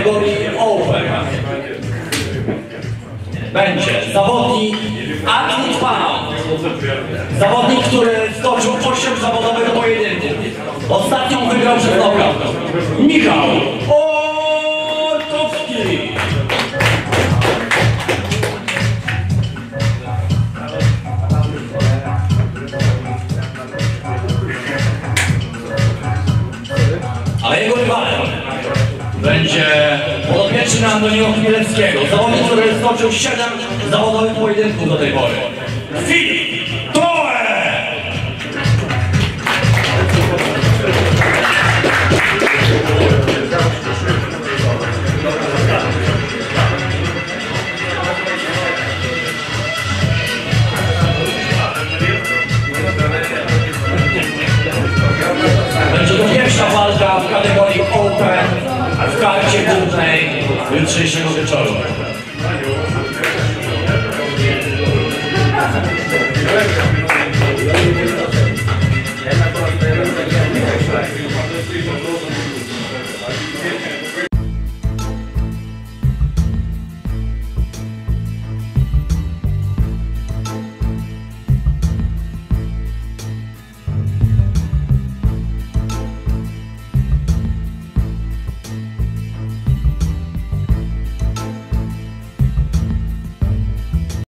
kategorii Open będzie zawodnik Atlet Pan. Zawodnik, który stoczył 8 zawodowych pojedynków. Ostatnią wygrał przez knockout. Michał Orkowski. A jego rywalem będzie podopieczny Antoniego Chmielewskiego, zawodnik, który stoczył 7 zawodowych pojedynków do tej pory. Filip karcie głównej jutrzejszego wieczoru.